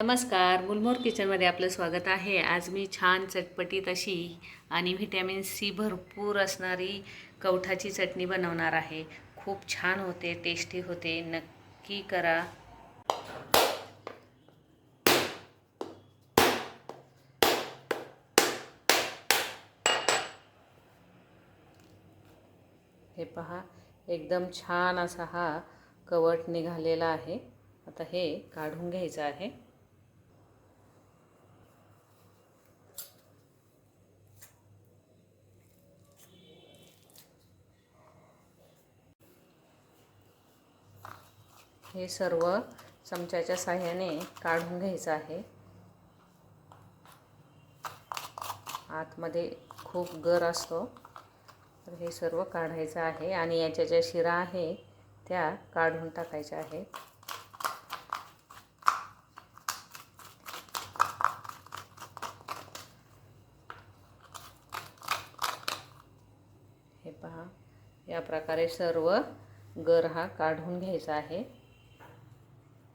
नमस्कार मुलमोर किचनमध्ये आपलं स्वागत आहे. आज मी छान चटपटीत अशी आणि व्हिटॅमिन सी भरपूर असणारी कवठाची चटणी बनवणार आहे. खूप छान होते टेस्टी होते. नक्की करा. हे पहा एकदम छान असा हा कवट निघालेला आहे. आता हे काढून घ्यायचं आहे. हे सर्व चमच्याच्या साह्याने काढून घ्यायचं आहे. आतमध्ये खूप गर असतो. तर हे सर्व काढायचं आहे आणि याच्या ज्या शिरा आहे त्या काढून टाकायच्या आहेत. हे पहा या प्रकारे सर्व गर हा काढून घ्यायचा आहे.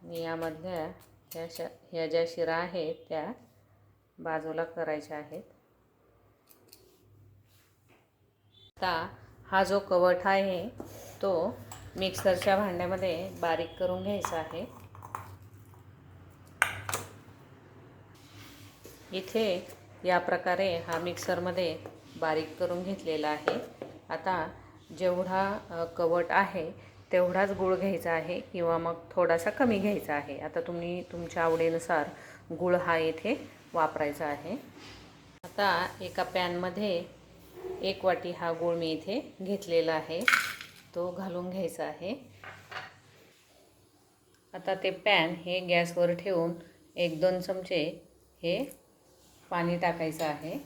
आणि यामधल्या ह्या श ह्या ज्या शिरा आहेत त्या बाजूला करायच्या आहेत. आता हा जो कवठ आहे तो मिक्सरच्या भांड्यामध्ये बारीक करून घ्यायचा आहे. इथे या प्रकारे हा मिक्सरमध्ये बारीक करून घेतलेला आहे. आता जेवढा कवट आहे तेवढाच गूळ घ्यायचा आहे किंवा मग थोडासा कमी घ्यायचा आहे. आता तुम्ही तुमच्या आवडीनुसार गूळ हा इथे वापरायचा आहे. आता एका पॅनमध्ये एक वाटी हा गूळ मी इथे घेतलेला आहे. तो घालून घ्यायचा आहे. आता ते पॅन हे गॅसवर ठेवून एक दोन चमचे हे पाणी टाकायचं आहे.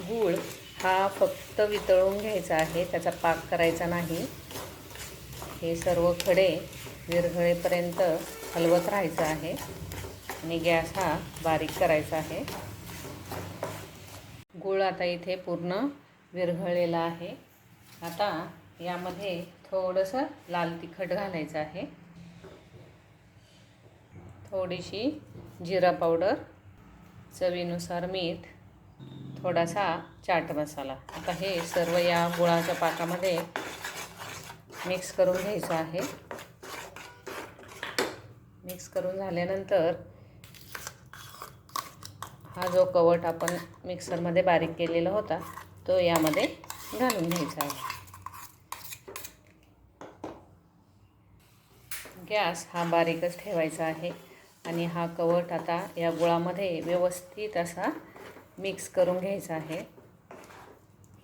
गूळ हा फक्त वितळून घ्यायचा आहे त्याचा पाक करायचा नाही. हे सर्व खडे विरघळेपर्यंत हलवत राहायचं आहे आणि गॅस हा बारीक करायचा आहे. गूळ आता इथे पूर्ण विरघळलेला आहे. आता यामध्ये थोडंसं लाल तिखट घालायचं आहे. थोडीशी जिरा पावडर चवीनुसार मीठ थोडासा चाट मसाला. आता हे सर्व या गुळाच्या पाकामध्ये मिक्स करून घ्यायचं आहे. मिक्स करून झाल्यानंतर हा जो कवट आपण मिक्सरमध्ये बारीक केलेला होता तो यामध्ये घालून घ्यायचा आहे. गॅस हा बारीकच ठेवायचा आहे आणि हा कवट आता या गुळामध्ये व्यवस्थित असा मिक्स करून घ्यायचं आहे.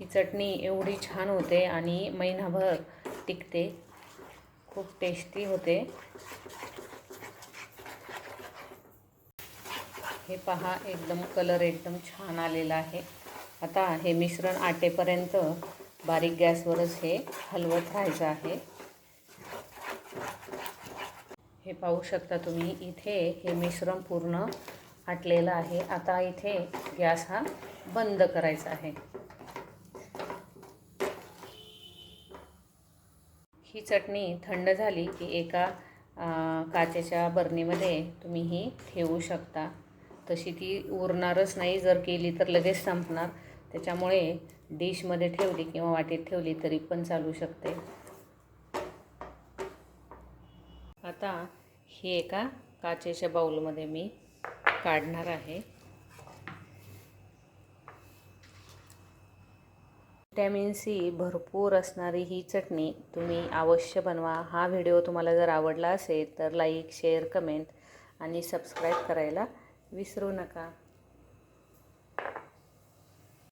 ही चटणी एवढी छान होते आणि महिनाभर टिकते. खूप टेस्टी होते. हे पहा एकदम कलर एकदम छान आलेला आहे. आता हे मिश्रण आटेपर्यंत बारीक गॅसवरच हे हलवत राहायचं आहे. हे पाहू शकता तुम्ही इथे हे मिश्रण पूर्ण आटलेला आहे. आता इथे गॅस हा बंद करायचा आहे. ही चटणी थंड झाली की एका काचेच्या बरणीमध्ये तुम्ही ही ठेवू शकता. तशी ती उरणारच नाही जर केली तर लगेच संपणार. त्याच्यामुळे डिशमध्ये ठेवली किंवा वाटीत ठेवली तरी पण चालू शकते. आता ही एका काचेच्या बाऊलमध्ये मी काढणार आहे. व्हिटॅमिन सी भरपूर असणारी ही चटणी तुम्ही अवश्य बनवा. हा व्हिडिओ तुम्हाला जर आवडला असेल तर लाईक शेअर कमेंट आणि सबस्क्राईब करायला विसरू नका.